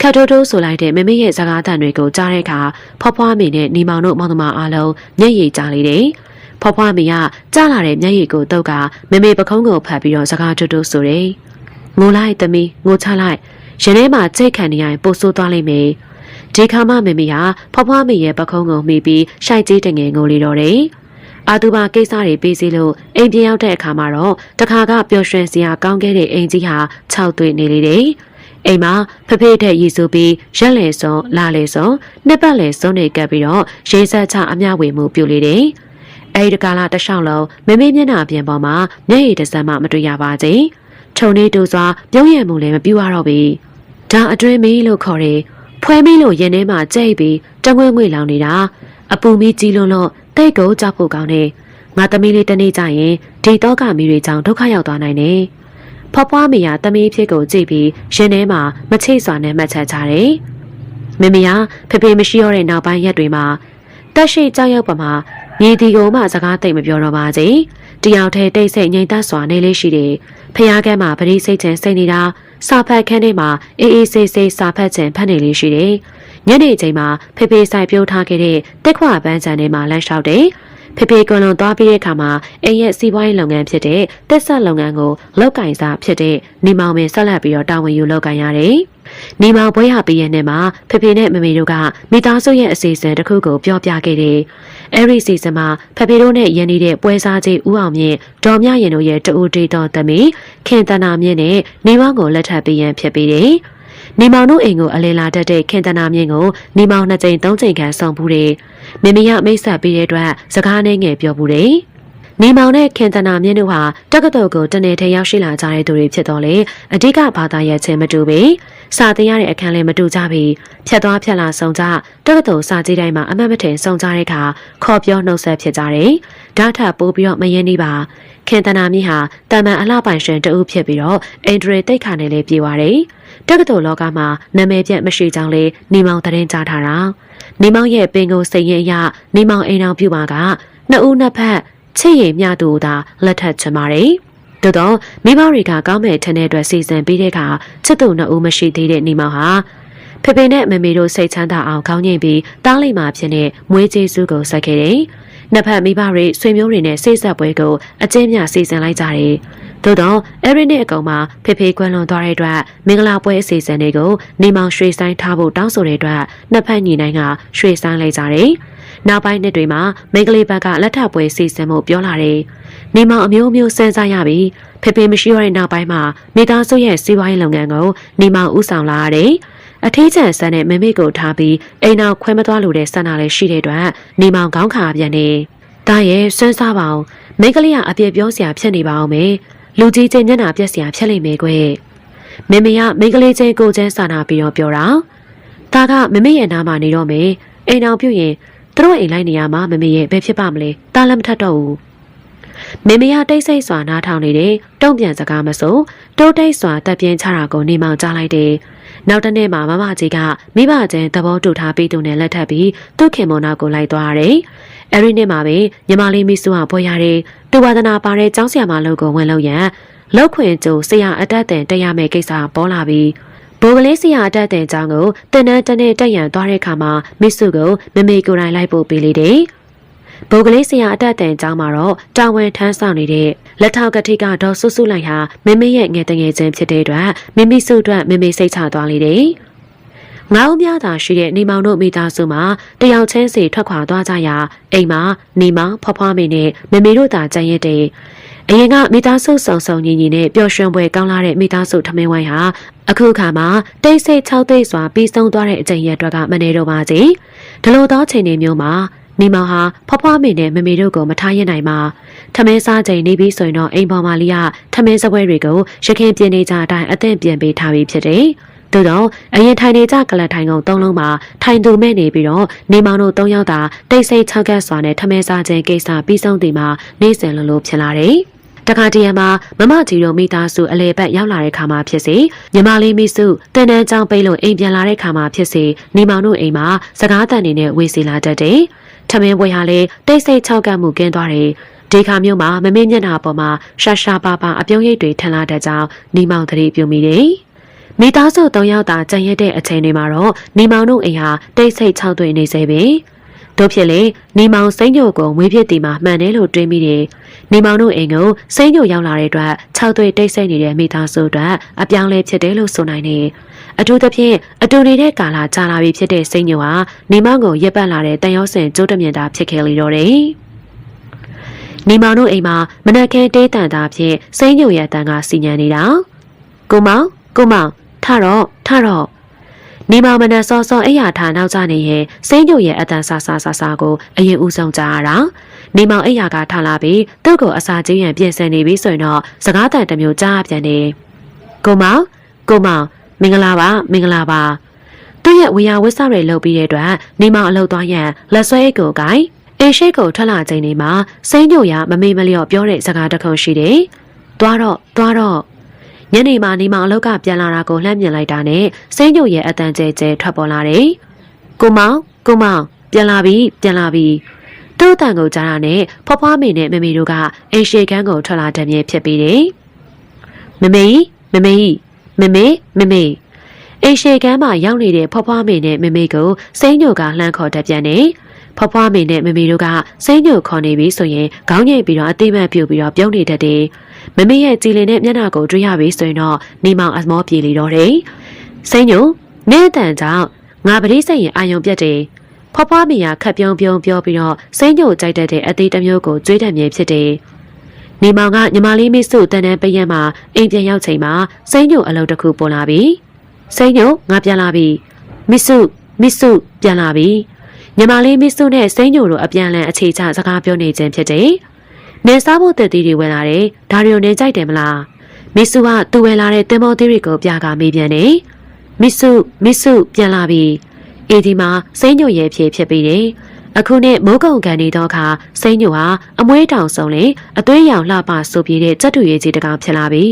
ခတ်တိုးတိုးဆိုလိုက်တဲ့မမေရဲ့စကားသံတွေကိုကြားတဲ့အခါဖွားဖွားမိနဲ့ညီမောင်တို့မောင်နှမအားလုံးမျက်ရည်ကျလေတယ်။ ဖွားဖွားမိကကြားလာတဲ့မျက်ရည်ကိုတုတ်ကမမေပခုံးကိုဖတ်ပြီးတော့စကားတိုးတိုးဆိုတယ်။ငိုလိုက်သမီးငိုချလိုက်ရင်ထဲမှာကြိတ်ခံနေရင်ပိုဆိုးသွားလိမ့်မယ်။ဒီခါမှမမေဟာဖွားဖွားမိရဲ့ပခုံးကိုမိပြီးရှိုက်ကြီးတငယ်ငိုလေတော့တယ်။အာသူဘာကိစ္စတွေပြီးစီလို့အိမ်ပြန်ရောက်တဲ့အခါမှာတော့တခါကပျော်ရွှင်စရာကောင်းခဲ့တဲ့အိမ်ကြီးဟာခြောက်သွေ့နေလေတယ်။အိမ်မှာဖဖေးတဲ့ရည်စူပြီးရက်လေစုံလာလေစုံနှစ်ပတ်လေစုံနေကပ်ပြီးတော့ရေဆက်ချအမျှဝေမှုပြုလေတယ်။ အဲဒီတကာလတစ်လျှောက်လုံးမမေမျက်နှာပြင်ပေါ်မှာမျက်ရည်တစ်စက်မှမတွေ့ရပါစေ။ထုံနေတူစွာပြုံးရမှုလည်းမပြူရတော့ပြီ။ဒါအတွင်းမီးလို့ခေါ်တယ်။ဖွဲမီးလို့ရင်ထဲမှာကြိတ်ပြီးတငွေ့ငွေ့လောင်နေတာ။အပူမီးကြီးလွန်းလို့တိတ်ကိုကြောက်ဖို့ကောင်းတယ်။ငါသမီးလေးတနေ့ကျရင်ဒီတော့ကမီးတွေကြောင့်ဒုက္ခရောက်သွားနိုင်တယ်။ဖွားဖွားမေယာတမီးဖြစ်ကိုကြည့်ပြီးရင်ထဲမှာမချိတ်စွာနဲ့မှတ်ချက်ကြတယ်။မမေယာဖေဖေမရှိတော့တဲ့နောက်ပိုင်းရက်တွေမှာတက်ရှိကြောက်ရောက်ပမာ မြေဒီကိုမှစကားသိမ့်မပြောတော့ပါစေ။တယောက်တည်းတိတ်ဆိတ်ငြိမ်သက်စွာနေလေးရှိတယ်။ဖျားကမ်းမှာပရိစိတ်ချင်စိတ်နေတာစာဖတ်ခန်းထဲမှာအေးအေးဆေးဆေးစာဖတ်ချင်ဖတ်နေလေးရှိတယ်။ညနေချိန်မှာဖေဖေဆိုင်ပြိုးထားခဲ့တဲ့တက်ခွာပန်းချန်ထဲမှာလမ်းလျှောက်တယ်။ ဖေဖေကွန်လွန်သွားပြီးတဲ့အခါမှာအိမ်ရဲ့စီးပွားရေးလုပ်ငန်းဖြစ်တဲ့တက်ဆက်လုပ်ငန်းကိုလောက်ကင်စားဖြစ်တဲ့နေမောင်ပင်ဆက်လက်ပြီးတော့တာဝန်ယူလောက်ကင်ရတယ်။နေမောင်ပွဲရပြီးရဲ့နေ့မှာဖေဖေနဲ့မမေတို့ကမိသားစုရဲ့အစီအစဉ်တစ်ခုကိုပြောပြခဲ့တယ်။အဲဒီစီစဉ်မှာဖေဖေတို့နဲ့ရန်နေတဲ့ပွဲစားကြီးဦးအောင်မြင့်ဒေါ်မြရင်တို့ရဲ့တူတေတော်သမီးခင်တနာမြင့်နဲ့နေမောင်ကိုလက်ထပ်ပေးရန်ဖြစ်ပြီးတယ်။ နေမောင်တို့အိမ်ကိုအလဲလာတတ်တဲ့ခင်တနာမြင့်ကိုနေမောင်နှစ်ကြိမ်သုံးကြိမ်ခန့်ဆောင်ဘူးတယ်။မိမိရမိတ်ဆက်ပေးတဲ့အတွက်စကားနဲ့ငယ်ပြောဘူးတယ်။နေမောင်နဲ့ခင်တနာမြင့်တို့ဟာတက္ကသိုလ်ကိုတနေ့ထဲရောက်ရှိလာကြတဲ့သူတွေဖြစ်တော့လေအဓိကဘာသာရပ်ချင်းမတူပေစာသင်ရတဲ့အခန်းလည်းမတူကြပြီဖြတ်သွားဖြတ်လာဆုံကြတက္ကသိုလ်စာကြည့်တိုင်းမှာအမတ်မထင်ဆုံကြတဲ့အခါခေါ်ပြောနှုတ်ဆက်ဖြစ်ကြတယ်ဓာတ်ထပ်ပိုးပြီးတော့မယင်းနေပါခင်တနာမြင့်ဟာတာမန်အလှပိုင်ရှင်တဦးဖြစ်ပြီးတော့အင်ဒရီတိတ်ခါနဲ့လည်းပြေသွားတယ် တက္ကသိုလ်လောကမှာနာမည်ပြတ်မရှိကြောင်းလေးနေမောင်သတင်းကြားထားတာနေမောင်ရဲ့ပင်ကိုစိတ်ရင်အရနေမောင်အိမ်အောင်ပြူပါကနှစ်ဦးနှစ်ဖက်ချစ်ရင်မြတူသာလက်ထပ်ချင်ပါတယ်။သို့တော့မိဘတွေကကောင်းမဲ့ထင်တဲ့အတွက်စီစဉ်ပြီးတဲ့အခါချစ်သူနှစ်ဦးမရှိသေးတဲ့နေမောင်ဟာဖေဖေနဲ့မမေတို့စိတ်ချမ်းသာအောင်ခေါင်းငိမ့်ပြီးတားလိမ့်မှာဖြစ်နေမွေးကျေးဇူးကိုဆက်ခဲ့တယ်။ နှစ်ဖက်မိဘတွေဆွေမျိုးတွေနဲ့စိတ်ဆက်ပွဲကိုအကျဉ်းမြစီစဉ်လိုက်ကြတယ်။သို့တော့အဲ့ဒီနေ့အကောင်မှာဖေဖေကွယ်လွန်သွားတဲ့အတွက်မင်္ဂလာပွဲအစီအစဉ်တွေကိုနေမောင်ရွှေဆိုင်ထားဖို့တောင်းဆိုတဲ့အတွက်နှစ်ဖက်ညီနိုင်ကရွှေဆိုင်လိုက်ကြတယ်။နောက်ပိုင်းနှစ်တွေမှာမိန်းကလေးဘက်ကလက်ထပ်ပွဲစီစဉ်မှုပြောလာတယ်။နေမောင်အမျိုးမျိုးစမ်းစားရပြီးဖေဖေမရှိရတဲ့နောက်ပိုင်းမှာမိသားစုရဲ့စီးပွားရေးလုပ်ငန်းကိုနေမောင်ဦးဆောင်လာရတယ်။ အထီးကျန်ဆန်တဲ့မမေကိုထားပြီးအိမ်နောက်ခွဲမသွားလို့တဲ့ဆန္ဒလည်းရှိတဲ့အတွက်နေမောင်ကောင်းခါပြန်နေ။ဒါရဲ့စမ်းစားပါအောင်မိန်းကလေးကအပြည့်ပြောစရာဖြစ်နေပါအောင်မယ်။လူကြီးချင်းမျက်နှာပြက်စရာဖြစ်လိမ့်မယ်ကွ။မေမေကမိန်းကလေးချင်းကိုချင်းစာနာပြီးတော့ပြောတာ။ဒါကမမေရဲ့နားမှာနေတော့မယ်။အိမ်အောင်ပြုတ်ရင်သူတို့အိမ်လိုက်နေရမှာမမေရဲ့ဘယ်ဖြစ်ပါမလဲ။တားလည်းမထတ်တော့ဘူး။ မေမေကတိတ်ဆိတ်စွာနားထောင်နေတယ်။တုံ့ပြန်စကားမစိုးတိုးတိတ်စွာတက်ပြင်းချတာကိုနေမောင်ကြားလိုက်တယ်။နောက်တစ်နေ့မှာမမကြီးကမိဘချင်းသဘောတူထားပြီးသူနဲ့လက်ထပ်ပြီးသူ့ခင်မနာကိုလိုက်သွားရတယ်။အဲဒီနေ့မှာပဲညီမလေးမိစုဟာပွဲရတယ်။တူဝါဒနာပါတဲ့ကျောင်းဆရာမလုပ်ကိုဝင်လို့ရန်လောက်ခွင်ကျိုဆရာအတက်တဲ့တက်ရမယ့်ကိစ္စပေါ်လာပြီးဘိုးကလေးဆရာအတက်တဲ့အကြောင်းကိုတင်နန်းတနေ့တက်ရန်သွားတဲ့အခါမှာမစ်စုကိုမမေကိုယ်တိုင်လိုက်ပို့ပေးလေတယ်။ ဘိုးကလေးဆရာအတက်တဲ့အကြောင်းမှာတော့တာဝန်ထမ်းဆောင်နေတဲ့လက်ထောက်ကတိကဒေါ်ဆုစုလိုက်ဟာမမေရဲ့ငယ်တငယ်ချင်းဖြစ်တဲ့အတွက်မမေစုအတွက်မမေစိတ်ချသွားလေတယ်။ငါးဦးများသာရှိတဲ့နေမောင်တို့မိသားစုမှာတယောက်ချင်းစီထွက်ခွာသွားကြရာအိမ်မှာနေမောင်ဖွားဖွားမေနဲ့မမေတို့သာကြံရက်တဲ့အရင်ကမိသားစုစုံစုံညီညီနဲ့ပျော်ရွှင်ပွဲကောင်းလာတဲ့မိသားစုထမင်းဝိုင်းဟာအခုခါမှာတိတ်ဆိတ်၆သိတ်စွာပြီးဆုံးသွားတဲ့အချိန်ရက်အတွက်ကမနေတော့ပါစေဒီလိုသောချိန်တွေမျိုးမှာ နေမောင်ဟာဖွားဖွားမေနဲ့မမေတို့ကိုမထားရနိုင်ပါထမင်းစားချိန်နေပြီးဆိုရင်တော့အိမ်ပေါ်မှာလီကထမင်းစပွဲတွေကိုရခင်ပြင်းနေကြအတိုင်းအသင့်ပြင်ပေးထားပြီးဖြစ်တယ်သို့တော့အရင်ထိုင်နေကြကလတ်ထိုင်ကုန်သုံးလုံးမှာထိုင်သူမဲ့နေပြီးတော့နေမောင်တို့သုံးယောက်သာတိတ်ဆိတ်၆ကတ်စွာနဲ့ထမင်းစားခြင်းကိစ္စပြီးဆုံးသည်မှာနေစဉ်လိုလိုဖြစ်လာတယ်တခါတရံမှာမမကြီးတို့မိသားစုအလေပတ်ရောက်လာတဲ့ခါမှာဖြစ်စေညီမလေးမိစုတန်တန်းချောင်းပိတ်လို့အိမ်ပြန်လာတဲ့ခါမှာဖြစ်စေနေမောင်တို့အိမ်မှာစကားတန်နေနဲ့ဝေစီလာတတ်တယ်။ ထမင်းပွဲဟာလည်းတိတ်ဆိတ်ချောက်ကပ်မှုကင်းသွားတယ်။ဒီခါမျိုးမှာမမေ့မျက်နှာပေါ်မှာရှာရှာပါပါအပြုံးရိပ်တွေထန်လာတဲ့ကြောင်းနေမောင်သတိပြုမိတယ်။မိသားစု၃ယောက်သာကြံရက်တဲ့အချိန်တွေမှာတော့နေမောင်တို့အိမ်ဟာတိတ်ဆိတ်ချောက်သွေ့နေစေပဲ။တို့ဖြစ်လေနေမောင်စိမ့်ညိုကိုမွေးဖြစ်တီမှာမှန်တယ်လို့တွေးမိတယ်။နေမောင်တို့အိမ်ကိုစိမ့်ညိုရောက်လာတဲ့အတွက်ခြောက်သွေ့တိတ်ဆိတ်နေတဲ့မိသားစုအတွက်အပြောင်းလဲဖြစ်တယ်လို့ဆိုနိုင်တယ်။ အထူးသဖြင့်အတူနေတဲ့ကာလကြာလာပြီဖြစ်တဲ့စိမ့်ညိုဟာနေမောင်ကိုရက်ပတ်လာတဲ့တန်ရောစင်ကျိုးတမြင်တာဖြစ်ခဲ့လေတော့တယ်။နေမောင်တို့အိမ်မှာမနက်ခင်းတေးတန်တာဖြင့်စိမ့်ညိုရဲ့အတန်ကစီညံနေတာ။ကိုမောင်ကိုမောင်ထတော့ထတော့နေမောင်မနက်စောစောအိယာထားနောက်ကျနေရင်စိမ့်ညိုရဲ့အတန်ဆာဆာဆာဆာကိုအရင်ဦးဆုံးကြားရတာ။နေမောင်အိယာကထလာပြီးသူ့ကိုအစာချင်းရန်ပြင်ဆင်နေပြီဆိုရင်တော့စကားတန်တစ်မျိုးကြားပြန်နေ။ကိုမောင်ကိုမောင် မင်္ဂလာပါမင်္ဂလာပါသူ့ရဲ့ဝေယဝစ်စတွေလုပ်ပြီးတဲ့အတွက်နေမောင်အလုပ်သွားရန်လက်ဆွဲအိတ်ကိုကိုင်အေရှိတ်ကိုထွက်လာချိန်ဒီမှာစိမ့်ညိုရမမေ့မလျော့ပြောတဲ့စကားတစ်ခုရှိတယ်။သွားတော့သွားတော့ညနေမှာနေမောင်အလုပ်ကပြန်လာတာကိုလှမ်းမြင်လိုက်တာနဲ့စိမ့်ညိုရဲ့အတန်ကျဲကျဲထွက်ပေါ်လာတယ်။ကိုမောင်ကိုမောင်ပြန်လာပြီပြန်လာပြီသူ့အတန်ကိုကြားတာနဲ့ဖွားဖွားမေနဲ့မမေတို့ကအိမ်ရှိခန်းကိုထွက်လာတဲ့မြေဖြစ်ပြီးတယ်။မမေမမေ မမေမမေအိမ်ရှိကမ်းမှာရောက်နေတဲ့ဖွားဖွားမေနဲ့မမေကိုစိမ့်ညိုကလှမ်းခေါ်တတ်ပြန်နေဖွားဖွားမေနဲ့မမေတို့ကစိမ့်ညိုခေါ်နေပြီဆိုရင်ခေါင်းငိတ်ပြီးတော့အသိမှတ်ပြုတ်ပြီးတော့ပြုံးနေတတ်တယ်မမေရဲ့ကြည်လင်တဲ့မျက်နှာကိုတွေ့ရပြီဆိုရင်တော့နေမောင်အမောပြေလီတော့တယ်စိမ့်ညိုနေတန်ကြောင့်ငါပရိစိတ်ရင်အာယုံပြတ်တယ်ဖွားဖွားမေကခက်ပြုံးပြုံးပြောပြီးတော့စိမ့်ညိုကြိုက်တတ်တဲ့အသေးတစ်မျိုးကိုကြွေးတတ်မြဲဖြစ်တယ် နေမောင်ကညီမလေးမိစုတန်တန်းပရန်မှာအိမ်ပြန်ရောက်ချိန်မှာစိမ့်ညိုအလုပ်တစ်ခုပေါ်လာပြီစိမ့်ညိုငါပြန်လာပြီမိစုမိစုပြန်လာပြီညီမလေးမိစုနဲ့စိမ့်ညိုတို့အပြန်လန်အခြေချစကားပြောနေခြင်းဖြစ်တယ်နေစားဖို့တက်သီးတွေဝင်လာတယ်ဒါရီယိုနေကြိုက်တယ်မလားမိစုကသူ့ဝင်လာတဲ့တင်မောသီးတွေကိုပြကာမေးပြန်တယ်မိစုမိစုပြန်လာပြီအေဒီမှာစိမ့်ညိုရဲ့ဖြေဖြစ်ပြီးတယ် အခုနဲ့မိုးကုံကန်နေတော့ခါစိမ့်ညိုဟာအမွှေးတောင်ဆုံးလေအသွေးရောင်လှပဆိုပြေတဲ့စက်တူရည်ကြီးတကောင်ဖြစ်လာပြီ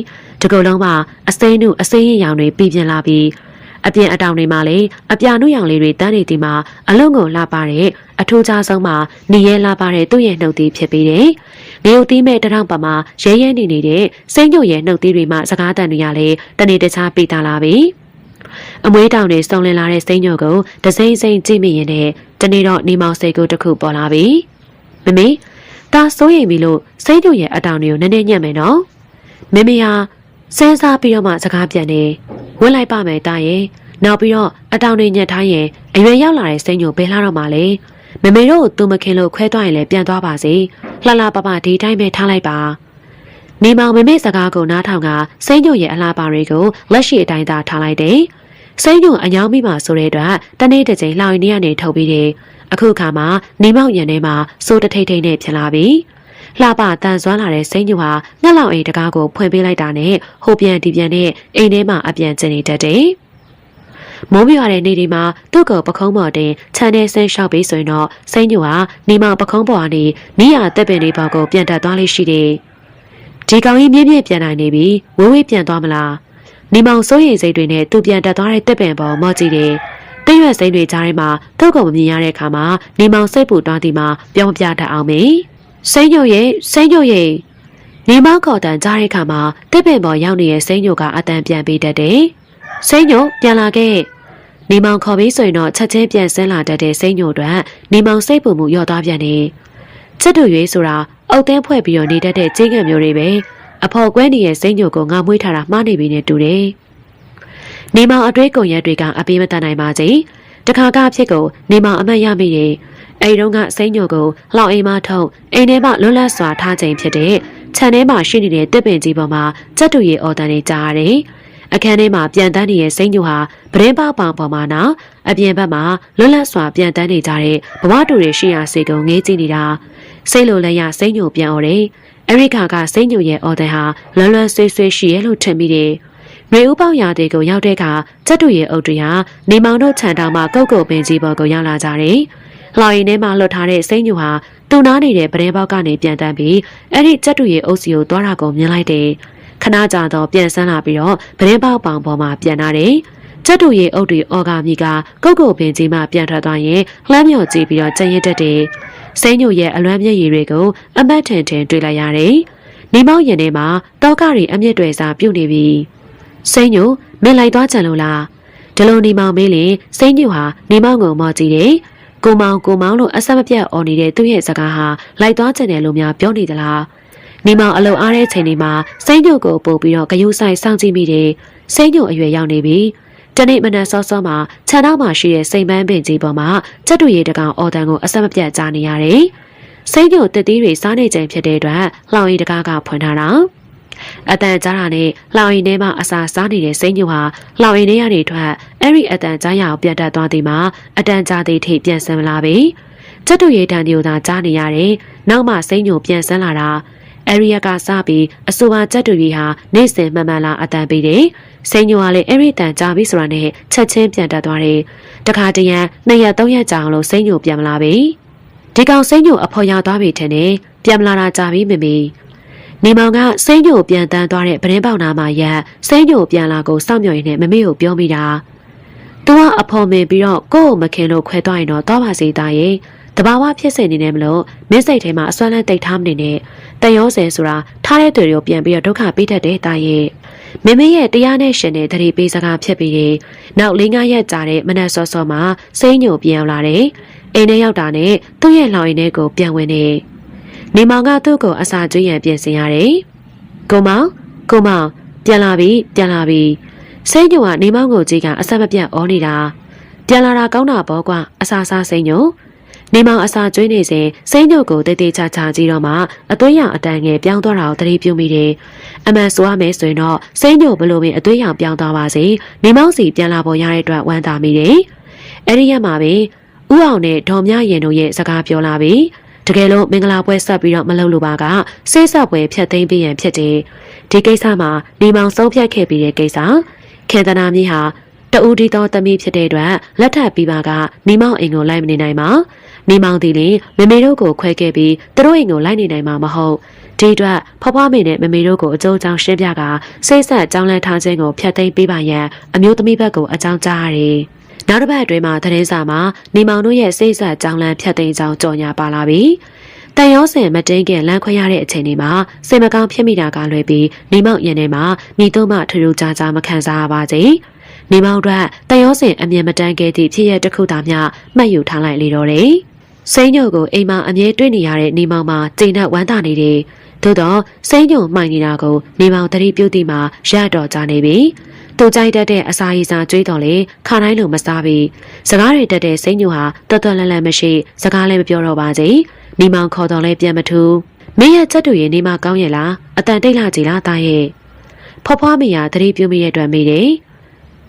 တကုတ်လုံးမှာအစိမ့်နုအစိမ့်ရင်ရောင်တွေပြည်ပြင်းလာပြီးအပြင်အတောင်တွေမှာလည်းအပြာနုရောင်လေးတွေတန်းနေဒီမှာအလုံးကုန်လှပတဲ့အထူးခြားဆုံးမှာနေရဲလှပတဲ့သူ့ရဲ့နှုတ်သီးဖြစ်ပြီးတယ်။နေုပ်သီးမဲ့တရောင်ပမှာရဲရဲနေနေတဲ့စိမ့်ညိုရဲ့နှုတ်သီးတွေမှာစကားတန်တွေကလည်းတနေ့တခြားပြီးသားလာပြီ။အမွေးတောင်တွေစုံလင်လာတဲ့စိမ့်ညိုကိုဒစိမ့်စိမ့်ကြည့်မိရင်လည်း တနေ့တော့နေမောင်စိတ်ကိုတစ်ခုပေါ်လာပြီ။မမေဒါစိုးရိမ်ပြီလို့စိမ့်ညိုရဲ့အတောင်တွေကိုနည်းနည်းညံ့မယ်နော်။မမေဟာစမ်းစားပြီးတော့မှစကားပြန်နေဝင်လိုက်ပါမယ်တာရဲ့နောက်ပြီးတော့အတောင်တွေညက်ထားရင်အရွယ်ရောက်လာတဲ့စိမ့်ညိုဘယ်လာတော့မှလဲမမေတို့ကိုသူမခင်လို့ခွဲသွားရင်လည်းပြန်သွားပါစေလှလှပပဒီတိုင်းပဲထားလိုက်ပါနေမောင်မမေစကားကိုနားထောင်ကစိမ့်ညိုရဲ့အလားပါတွေကိုလက်ရှိအတိုင်းသာထားလိုက်တယ် စိမ့်ညိုအညောင်းမိမှဆိုတဲ့အတွက်တနေ့တစ်ချိန်လှောင်နေရနေထုတ်ပြီးတယ်အခုခါမှာနေမောင်ရံထဲမှာစိုးတထိတ်ထိတ်နဲ့ဖြစ်လာပြီလှပတန်ဆွမ်းလာတဲ့စိမ့်ညူဟာငှက်လောက်အိမ်တကားကိုဖွင့်ပေးလိုက်တာနဲ့ဟိုပြန်ဒီပြန်နဲ့အိမ်ထဲမှာအပြန်ကျင်နေတတ်တယ်။မိုးပြရတဲ့နေ့ဒီမှာသူ့ကိုပခုံးပေါ်တင်ခြံထဲဆင်းလျှောက်ပြီးဆိုရင်တော့စိမ့်ညူဟာနေမောင်ပခုံးပေါ်ကနေနီးရတက်ပင်လေးပေါ်ကိုပြန်တက်သွားလိမ့်ရှိတယ်။ဒီကောင်ကြီးမြင့်မြင့်ပြန်နိုင်နေပြီဝေးဝေးပြန်သွားမလား။ နေမောင်စိုးရိမ်စိတ်တွေနဲ့သူပြန်တက်သွားတဲ့တက်ပင်ပေါ်မော့ကြည့်တယ်။တရွက်စိမ့်တွေကြားထဲမှာသူ့ကိုမမြင်ရတဲ့အခါမှာနေမောင်စိတ်ပူသွားသည်မှာပြောင်းပြတတ်အောင်မေ။စိမ့်ညိုရဲ့စိမ့်ညိုရဲ့နေမောက်ခေါ်တန်ကြားတဲ့ခါမှာတစ်ပင်ပေါ်ရောက်နေတဲ့စိမ့်ညိုကအတန်ပြန်ပေးတတ်တယ်။စိမ့်ညိုပြန်လာခဲ့။နေမောင်ခေါ်ပြီးဆိုရင်တော့ချက်ချင်းပြန်ဆင်းလာတတ်တဲ့စိမ့်ညိုတို့နေမောင်စိတ်ပူမှုလျော့သွားပြန်တယ်။ချက်တို့ရွေးဆိုတာအုတ်သင်းဖွဲ့ပြီးတော့နေတတ်တဲ့ကျင်းငံမျိုးတွေပဲ အဖော်ကွဲနေတဲ့စိမ့်ညိုကိုငါမွေးထားတာမှားနေပြီနဲ့တူတယ်။နေမောင်အတွေးကုန်ရက်တွေကအပေးမတတ်နိုင်ပါစေ။တခါကဖြစ်ကိုနေမောင်အမတ်ရမိတယ်။အိမ်တုန်းကစိမ့်ညိုကိုလှောင်အိမ်မထုတ်အိမ်ထဲမှာလွတ်လပ်စွာထားချိန်ဖြစ်တဲ့ခြံထဲမှာရှိနေတဲ့တစ်ပင်ကြီးပေါ်မှာကြက်တူရီအော်တန်တွေကြားရတယ်အခန်းထဲမှာပြန်တန်းနေတဲ့စိမ့်ညိုဟာပရင်းပေါပေါင်ပေါ်မှာနောက်အပြင်ဘက်မှာလွတ်လပ်စွာပြန်တန်းနေကြတဲ့ဘဝတူတွေရှိရာစေကုံငေးကြည့်နေတာစိတ်လိုလည်းရစိမ့်ညိုပြန်អော်တယ် အရိကာကစိမ့်ညိုရဲ့အော်တဲ့ဟာလွမ်းလွမ်းဆွေးဆွေးရှိရဲ့လို့ထင်မိတယ်။ရေဦးပေါင်ရာတွေကိုရောက်တဲ့အခါစက်တူရဲ့အုပ်တွေဟာနေမောင်တို့ခြံတောင်မှကုတ်ကုတ်ပင်ကြီးပေါ်ကိုရောက်လာကြတယ်။လောင်ရင်ထဲမှာလွတ်ထားတဲ့စိမ့်ညိုဟာသူ့နားနေတဲ့ပရင်ပေါက်ကနေပြန်တန်းပြီးအဲ့ဒီစက်တူရဲ့အုပ်စီကိုသွားတာကိုမြင်လိုက်တယ်။ခဏကြာတော့ပြန်ဆန်းလာပြီးတော့ပရင်ပေါက်ပောင်ပေါ်မှာပြန်လာတယ်။ကျက်တူရဲ့အုပ်တွေအော်ဂါမီကကုတ်ကုတ်ပင်ကြီးမှပြန်ထွက်သွားရင်လှမ်းမြော်ကြည့်ပြီးတော့ကြင်ရတက်တယ်။ စိမ့်ညိုရဲ့အလွမ်းမျက်ရည်တွေကိုအမတ်ထန်ထန်တွေ့လိုက်ရတယ်။နေမောက်ရင်ထဲမှာတောကတွေအမြင့်တွေစာပြုတ်နေပြီ။စိမ့်ညိုမင်းလိုက်သွားကြလို့လား။ဒီလိုနေမောင်မေးရင်စိမ့်ညိုဟာနေမောက်ကိုမော်ကြည့်တယ်။ကိုမောင်ကိုမောင်လို့အဆက်မပြတ်អော်နေတဲ့သူ့ရဲ့စကားဟာလိုက်သွားကြတယ်လို့များပြောနေသလား။နေမောင်အလုံအားတဲ့ချိန်တွေမှာစိမ့်ညိုကိုပို့ပြီးတော့ဂယုဆိုင်စောင့်ကြည့်မိတယ်။စိမ့်ညိုအရွယ်ရောက်နေပြီ။ တနေ့မနက်စောစောမှာခြံတော့မှာရှိတဲ့စိန်ပန်းပင်ကြီးပေါ်မှာစက်တူရည်တကောင်အော်တန်ကိုအဆက်မပြတ်ကြားနေရတယ်။စိတ်ညိုတက်သီးတွေစားနေချိန်ဖြစ်တဲ့အတွက်လှောင်ရည်တကားကဖွင့်ထားတာ။အတန်ကြားတာနဲ့လှောင်ရည်ထဲမှာအစာစားနေတဲ့စိတ်ညိုဟာလှောင်ရည်ထဲကနေထွက်အဲ့ဒီအတန်ကြားရအောင်ပြတ်တက်သွားသည်မှာအတန်ကြားသည်ထိပြန်ဆင်းလာပြီ။စက်တူရည်တန်ဒီကိုသာကြားနေရတယ်။နောက်မှစိတ်ညိုပြန်ဆင်းလာတာ။ အဲရီယာကစပြီးအဆိုပါကြက်တူကြီးဟာနေ့စဉ်မှန်မှန်လာအတန်ပေးတယ်။စိန်ညိုကလည်းအဲ့ဒီတန်ကြာပြီဆိုတာနဲ့ချက်ချင်းပြန်တက်သွားတယ်။တခါတရံနှစ်ရက်သုံးရက်ကြာအောင်လို့စိန်ညိုပြန်မလာပြီ။ဒီကောင်စိန်ညိုအဖော်ရသွားပြီထင်တယ်။ပြန်မလာတာကြာပြီမမေ။နေမောင်ကစိန်ညိုပြန်တန်းသွားတဲ့ပရင်းပေါက်နာမှာရက်စိန်ညိုပြန်လာကိုစောင့်မျှော်ရင်းနဲ့မမေကိုပြောမိတာ။ "तू ကအဖော်မင်ပြီးတော့ကို့ကိုမခင်လို့ခွဲသွားရင်တော့တော့ပါစေသားရဲ့။ တဘာဝဖြစ်စေနေတယ်မလို့မင်းစိတ်ထဲမှာအစွမ်းလန်းတိတ်ထားမနေနဲ့တန်ရောဆယ်ဆိုတာထားတဲ့တွေရောပြန်ပြီးတော့ဒုက္ခပေးတတ်တဲ့တာရဲ့မမေရဲ့တရားနဲ့ရှင်တဲ့တတိပေးစကားဖြစ်ပြီးတယ်နောက်လေးငါရက်ကြာတဲ့မနက်စောစောမှာစိမ့်ညိုပြန်လာတယ်အိမ်ထဲရောက်တာနဲ့သူ့ရဲ့လောင်ရင်ထဲကိုပြန်ဝင်နေနေမောင်ကသူ့ကိုအစာကျွေးရန်ပြင်ဆင်ရတယ်ကိုမောင်ကိုမောင်ပြန်လာပြီပြန်လာပြီစိမ့်ညိုကနေမောင်ကိုကြည့်ကအဆက်မပြတ်ဩနေတာပြန်လာတာကောင်းတာပေါ့ကွာအစာစားစိမ့်ညို နေမောင်အစာကျွေးနေစဉ်စိမ့်ညုတ်ကိုတေးသေးချာချာကြည့်တော့မှအသွေးရောင်အတန်ငယ်ပြောင်းသွားတာကိုသတိပြုမိတယ်။အမှန်ဆိုရမယ်ဆိုရင်တော့စိမ့်ညုတ်ဘလို့ပင်အသွေးရောင်ပြောင်းသွားပါစေ။နေမောင်စီပြန်လာပေါ်ရတဲ့အတွက်ဝမ်းသာမိတယ်။အဲဒီရက်မှာပဲဥအောင်နဲ့ဒေါ်မြရင်တို့ရဲ့စကားပြောလာပြီ။တကယ်လို့မင်္ဂလာပွဲဆက်ပြီးတော့မလုပ်လို့ပါကစိတ်ဆက်ပွဲဖြတ်သိမ်းပေးရန်ဖြစ်တယ်။ဒီကိစ္စမှာနေမောင်ဆုံးဖြတ်ခဲ့ပြီးတဲ့ကိစ္စခေတနာမြင့်ဟာ တူဒီတော်သမီးဖြစ်တဲ့အတွက်လက်ထပ်ပြီးပါကနေမောင်အိမ်ကိုလိုက်မနေနိုင်ပါနေမောင်တီလေမမေတို့ကိုခွဲခဲ့ပြီးသူတို့အိမ်ကိုလိုက်နေနိုင်မှာမဟုတ်ဒီအတွက်ဖွားဖွားမေနဲ့မမေတို့ကိုအကျိုးအကြောင်းရှင်းပြကစိတ်ဆက်ကြောင်းလန့်ထားခြင်းကိုဖျက်သိမ်းပေးပါရန်အမျိုးသမီးဘက်ကိုအကြောင်းကြားရတယ်နောက်တစ်ပတ်အတွင်းမှာသတင်းစာမှာနေမောင်တို့ရဲ့စိတ်ဆက်ကြောင်းလန့်ဖျက်သိမ်းကြောင်းကြော်ညာပါလာပြီတန်ရောစင်မတိန်ကလမ်းခွဲရတဲ့အချိန်တွေမှာစိတ်မကောင်းဖြစ်မိတာကလွယ်ပြီးနေမောင်ရင်ထဲမှာမိတို့မှထူးထူးခြားခြားမခံစားရပါစေ။ နေမောင်တို့တန်ရောစင်အမြင်မတန်ခဲ့သည့်ဖြစ်ရတစ်ခုသာမျှမှတ်ယူထားလိုက်လေတော့တယ်။စိမ့်ညိုကိုအိမ်မှာအမြဲတွေ့နေရတဲ့နေမောင်မှာကျိန်နဲ့ဝမ်းသာနေတယ်။သို့တော့စိမ့်ညိုမှိုင်နေတာကိုနေမောင်တတိပြုတ်တိမှာရတော့ကြနေပြီ။သူကြိုက်တတ်တဲ့အစာရည်စာကြွေးတော်လေခါတိုင်းလိုမစားပြီ။စကားတွေတက်တဲ့စိမ့်ညိုဟာတော်တော်လန့်လန့်မရှိစကားလည်းမပြောတော့ပါစေ။နေမောင်ခေါ်တော်လဲပြန်မထူး။မင်းရဲ့ချက်တူရင်နေမကောင်းရဲ့လား။အတန်တိတ်လာကြည်လားတာရဲ့။ဖွားဖွားမိယာတတိပြုတ်မိရဲ့အတွက်မိတယ်။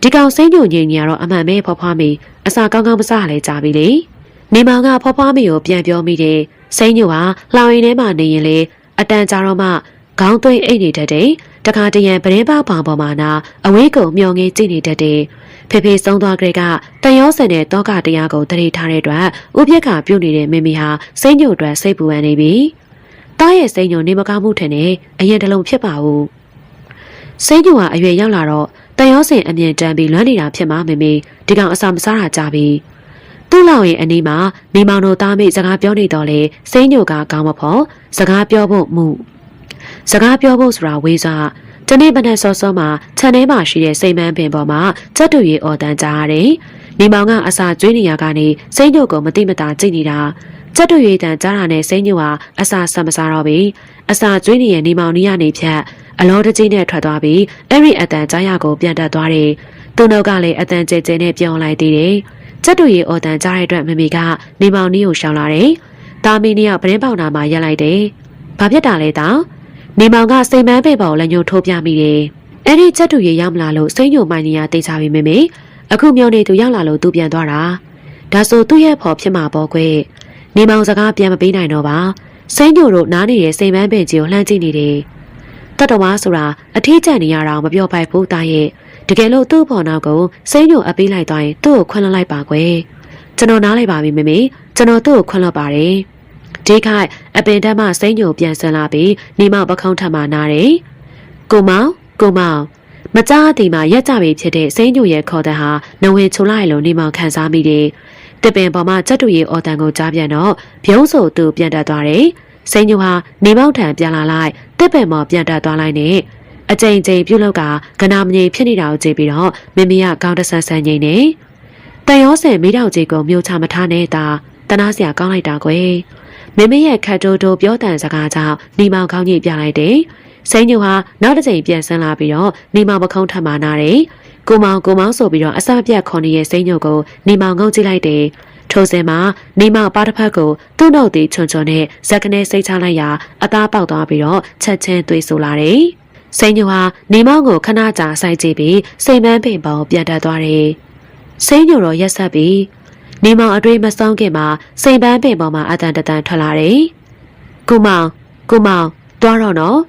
ဒီကောင်စိမ့်ညိုညင်ညာတော့အမှန်ပဲဖွားဖွားမိအစာကောင်းကောင်းမစားလဲကြပြီလေ။နေမောင်ကဖွားဖွားမိကိုပြန်ပြောမိတယ်။စိမ့်ညိုဟာလှောင်ရင်ထဲမှာနေရင်လေအတန်ကြာတော့မှခေါင်းသွင်းအိတ်နေတတ်တယ်။တခါတရံပရင်းပေါပေါင်ပေါ်မှာနာအဝေးကုံမျောငေးကြည့်နေတတ်တယ်။ဖေဖေဆုံးသွားကြတဲ့ကတန်ရောစံတဲ့တောကတရားကိုတရေထားတဲ့အတွက်ဥပြက်ကပြုတ်နေတဲ့မိမိဟာစိတ်ညိုအတွက်စိတ်ပူပန်နေပြီ။တားရဲ့စိတ်ညိုနေမကောင်းမှုထင်တယ်။အရင်တလုံးဖြစ်ပါဘူး။စိတ်ညိုဟာအရွယ်ရောက်လာတော့ တန်ရောစင်အမြင်တမ်းပြီးလွမ်းနေတာဖြစ်မှမေမေဒီကောင်အစာမစားတာကြပြီ။သူ့လောက်ရင်အနီးမှာမိမောင်တို့သားမိစကားပြောနေတော့လေစိတ်ညိုကကောင်းမဖို့စကားပြောဖို့မှုစကားပြောဖို့ဆိုတာဝေးစားတနေ့မနက်စောစောမှာခြံထဲမှာရှိတဲ့စိမ်မန်းပင်ပေါ်မှာစက်တူရီအော်တန်ကြားရတယ်။နေမောင်ကအစာကျွေးနေရကနေစိမ့်ညို့ကိုမတိမတာကြည့်နေတာစက်တူရီတန်ကြားတာနဲ့စိမ့်ညို့ဟာအစာဆက်မစားတော့ပြီ။အစာကျွေးနေရဲ့နေမောင်နီးရနေဖြတ် အလောတကြီးနဲ့ထွက်သွားပြီးအဲ့ဒီအတန်ကြားရကိုပြန်တက်သွားတယ်။သူ့နောက်ကလည်းအတန်ကျဲကျဲနဲ့ပြောင်းလိုက်သေးတယ်။စက်တူရီအော်တန်ကြားတဲ့အတွက်မမေကနေမောင်နီးကိုရှောင်လာတယ်။တာမီနီကပရင်းပေါင်နာမှာရက်လိုက်တယ်။ဘာဖြစ်တာလဲတောင်နေမောင်ကစိမ်မန်းပေပေါ်လက်ညှိုးထိုးပြမိတယ်အဲ့ဒီချက်တူရေရောက်မလာလို့စိမ့်ညိုမိုင်းနေရတေးချပြီမေမေအခုမြောင်နေသူရောက်လာလို့သူပြန်သွားတာဒါဆိုသူ့ရဲ့ဖော်ဖြစ်မှာပေါ့ကွနေမောင်စကားပြန်မပေးနိုင်တော့ပါစိမ့်ညိုတို့နားနေတဲ့စိန်ပန်းပင်ကြီးကိုလှမ်းကြည့်နေတယ် တတ်တော်မဆိုတာအထီးကျန်နေရတာမပြောပိုက်ဘူးတာရဲ့တကယ်လို့သူ့ဖော်နောက်ကိုစိမ့်ညိုအပေးလိုက်သွားရင်သူ့ကိုခွင့်လွှတ်လိုက်ပါကွယ်ကျွန်တော်နားလိုက်ပါပြီမေမေကျွန်တော်သူ့ကိုခွင့်လွှတ်ပါတယ်ဒီခိုက်အပင်တက်မှစိမ့်ညိုပြန်ဆန်လာပြီးနေမောင်ပခုံးထပ်မှနားတယ်ကိုမောင်ကိုမောင်မကြားသည်မှာရက်ကြပြီဖြစ်တဲ့စိမ့်ညိုရဲ့ခေါ်တဲ့ဟာနဝင်ချိုလိုက်လို့နေမောင်ခံစားမိတယ်တပင်ပေါ်မှာကြက်တူရီအော်တန်ကိုကြားပြန်တော့ဘုံဆိုသူပြန်တက်သွားတယ် စိမ့်ညိုဟာနေမောင်ထံပြန်လာလိုက်တစ်ပင်ပေါ်ပြန်တက်သွားလိုက်နဲ့အကြိမ်ကြိမ်ပြုတ်လောက်ကကနာမငြိမ်ဖြစ်နေတာကိုကြည့်ပြီးတော့မမေကကောင်းတဆန်းဆန်းငိမ့်နေတန်ရောစင်မိတော့ကြီးကိုမြို့ချမထားနေတာတနာစရာကောင်းလိုက်တာကွယ်မမေရဲ့ခတ်တိုးတိုးပြောတန်စကားကြောင့်နေမောင်ကောင်းကြီးပြလိုက်တယ်စိမ့်ညိုဟာနောက်တစ်ချိန်ပြန်ဆင်းလာပြီးတော့နေမောင်ပခုံးထပ်မာနာတယ်ကိုမောင်ကိုမောင်ဆိုပြီးတော့အစပြတ်ခေါ်နေတဲ့စိမ့်ညိုကိုနေမောင်ငုံကြည့်လိုက်တယ် ထိုစဉ်မှာနေမောင်ပါတစ်ဖက်ကိုသူ့နှုတ်သည်ချွန်ချွန်နဲ့ဇက်ကနေစိတ်ချလိုက်ရာအသားပေါက်သွားပြီးတော့ချက်ချင်းသွေးဆူလာတယ်။စိန်ညိုဟာနေမောင်ကိုခဏကြာဆိုင်ကြည့်ပြီးစိတ်မန်းပင်ပေါ်ပြန်တက်သွားတယ်။စိန်ညိုတော့ရက်ဆက်ပြီးနေမောင်အတွေ့မဆုံးခင်မှာစိတ်ပန်းပင်ပေါ်မှာအတန်တတန်ထွက်လာတယ်။ကိုမောင်ကိုမောင်သွားတော့နော်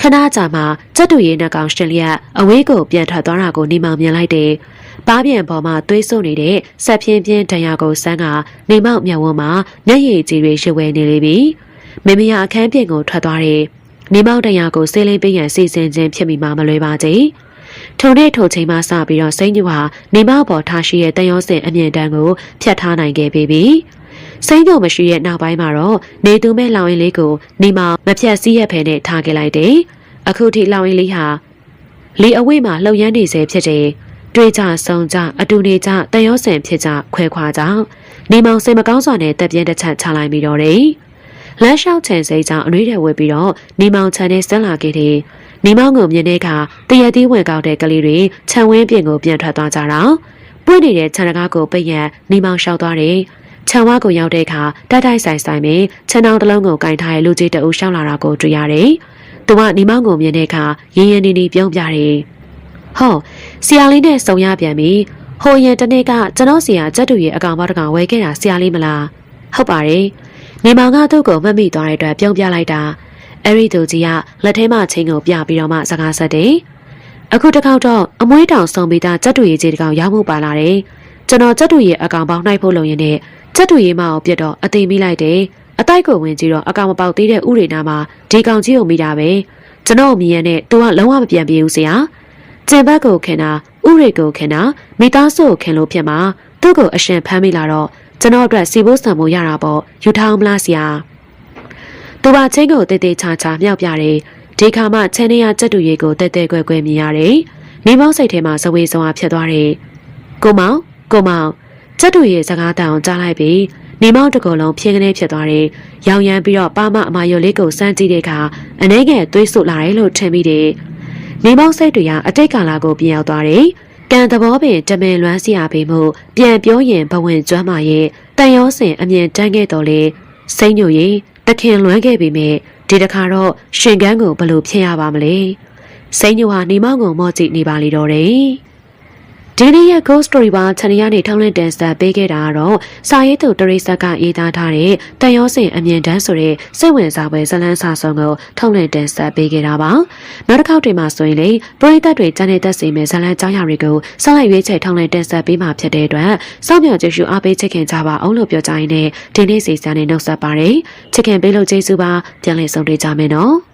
ခဏကြာမှကြက်တူရည်နှကောင်ရှင်လျက်အဝေးကိုပြန်ထွက်သွားတာကိုနေမောင်မြင်လိုက်တယ်။ ပါးပြန်ပေါ်မှာသွေးဆုပ်နေတဲ့ဆက်ပြင်းပြင်းဒဏ်ရာကိုစမ်းကနေမောက်မျက်ဝန်းမှာမျက်ရည်ကြီးတွေရွှဲနေလေပြီ။မေမရအခန်းပြင်ကိုထွက်သွားတယ်။နေမောက်ဒဏ်ရာကိုဆေးလေးပေးရန်စီစဉ်ခြင်းဖြစ်မိမှာမလွယ်ပါကြ။ထုံတဲ့ထိုချိန်မှစပြီးတော့စိမ့်ညူဟာနေမောက်ပေါ်ထားရှိတဲ့တန်ရောစင်အမြင့်တန်းကိုဖြတ်ထားနိုင်ခဲ့ပြီ။စိမ့်ညိုမရှိရဲ့နောက်ပိုင်းမှာတော့နေသူမဲ့လောင်ရင်လေးကိုနေမောင်မဖြတ်စည်းရဖဲနဲ့ထားခဲ့လိုက်တယ်။အခုထိလောင်ရင်လေးဟာလေအဝိမှာလှုပ်ရမ်းနေစေဖြစ်တယ်။ တွေ့ကြဆုံကြအတူနေကြတန်ရောစင်ဖြစ်ကြခွဲခွာကြနေမောင်စိတ်မကောင်းစွာနဲ့တက်ပြင်းတစ်ချက်ချလိုက်ပြီးတော့တယ်။လမ်းလျှောက်ချင်စိတ်ကြောင့်အနှွေးထဲဝက်ပြီးတော့နေမောင်ချန်နဲ့ဆက်လာခဲ့တယ်။နေမောင်ကိုမြင်တဲ့အခါတရသေးဝင်ကောက်တဲ့ကလေးတွေခြံဝင်းပြင်ကိုပြန်ထွက်သွားကြတာ။ပွင့်နေတဲ့ခြံတကားကိုပိတ်ရန်နေမောင်လျှောက်သွားတယ်။ခြံဝါကိုရောက်တဲ့အခါတိုက်တိုက်ဆိုင်ဆိုင်ပဲခြံတောင်တစ်လုံးကိုကင်ထားတဲ့လူကြီးတအုပ်ရှောက်လာတာကိုတွေ့ရတယ်။သူကနေမောင်ကိုမြင်တဲ့အခါရင်းရင်းနေနေပြုံးပြတယ်။ ဟောဆရာလေးနဲ့စုံရပြန်ပြီ။ဟိုရင်တနေ့ကကျွန်တော်ဆရာကျက်တူရဲ့အကောင်မတကောင်ဝယ်ခဲ့တာဆရာလေးမလား။ဟုတ်ပါတယ်။နေမောင်ကသူ့ကိုမှတ်မိသွားတဲ့အတွက်ပြုံးပြလိုက်တာ။အဲ့ဒီသူကြီးကလက်ထဲမှာချင်းကိုပြပြီးတော့မှစကားဆက်တယ်။အခုတစ်ခေါက်တော့အမွေးတောင်စုံပြီးသားကျက်တူရဲ့ကြီးတကောင်ရောက်မှုပါလာတယ်။ကျွန်တော်ကျက်တူရဲ့အကောင်ပေါင်းနှိုက်ဖို့လုပ်ရင်းနဲ့ကျက်တူရဲ့မအောင်ပြတ်တော့အသိမိလိုက်တယ်။အတိုက်ကိုဝင်ကြည့်တော့အကောင်မပေါက်သေးတဲ့ဥရိနာမှာဒီကောင်ကြီးကိုမိတာပဲ။ကျွန်တော်မြင်ရတဲ့သူကလုံးဝမပြန်ပြေဘူးဆရာ။ ကျင်ဘက်ကိုခင်တာဥရိကိုခင်တာမိသားစုကိုခင်လို့ဖြစ်မှာသူ့ကိုအရှင်ဖမ်းမိလာတော့ကျွန်တော်အတွက်စီဘိုးဆံမိုးရတာပေါ့ယူထားအောင်မလားဆရာ။သူပါချင်းကိုတေးသေးချာချာမြောက်ပြတယ်။ဒီခါမှချန်နေရကြက်တူရီကိုတဲတဲကွယ်ကွယ်မြင်ရတယ်။မိမောင်းစိတ်ထဲမှာဇဝေဇဝါဖြစ်သွားတယ်။ကိုမောင်ကိုမောင်ကြက်တူရီစကားတောင်ကြားလိုက်ပြီးနေမောင်းတကောလုံးဖြင်းကနေဖြစ်သွားတယ်။ရောင်ရမ်းပြီးတော့ပါမအမာရုပ်လေးကိုစမ်းကြည့်တဲ့အခါအနေငယ်သွေးဆုပ်လာတယ်လို့ထင်မိတယ်။ နေမောင်းစိတ်တွေကအတိတ်ကာလကိုပြန်ရောက်သွားတယ်။ကံသဘောပင်တမင်လွမ်းစီရပေမှုပြန်ပြောရင်ဘဝင်ကျွမ်းမရဲ့တန်ရောစင်အမြင်တန်းခဲ့တော်လေစိမ့်ညိုရင်တခင်လွမ်းခဲ့ပေမဲ့ဒီတခါတော့ရှင်ကန်းကိုဘလို့ဖြစ်ရပါမလဲစိမ့်ညိုဟာနေမောင်းကိုမော့ကြည့်နေပါလေတော့တယ် ဒီနေ့ရဲ့ Ghost Story ပါချန်ရနေထောင်းလန့်တန်ဆက်ပေးခဲ့တာကတော့စာရေးသူတရိษက်ကရေးသားထားတဲ့တန်ရောစင်အမြင်တန်းဆိုတဲ့စိတ်ဝင်စားပွဲဇလန်းစာဆုံးကိုထောင်းလန့်တန်ဆက်ပေးခဲ့တာပါနောက်တစ်ခေါက်တွေမှာဆိုရင်လေပရိသတ်တွေကျန်တဲ့သက်စီမဲ့ဇလန်းကြောင်းရာတွေကိုဆက်လိုက်ရွေးချယ်ထောင်းလန့်တန်ဆက်ပေးမှာဖြစ်တဲ့အတွက်စောင့်မျှော်ကြည့်ရှုအားပေးချစ်ခင်ကြပါအောင်လို့ပြောကြရင်းနဲ့ဒီနေ့စီစံနေနှုတ်ဆက်ပါတယ်ချစ်ခင်ပေးလို့ကျေးဇူးပါပြန်လည်ဆုံတွေ့ကြမယ်နော်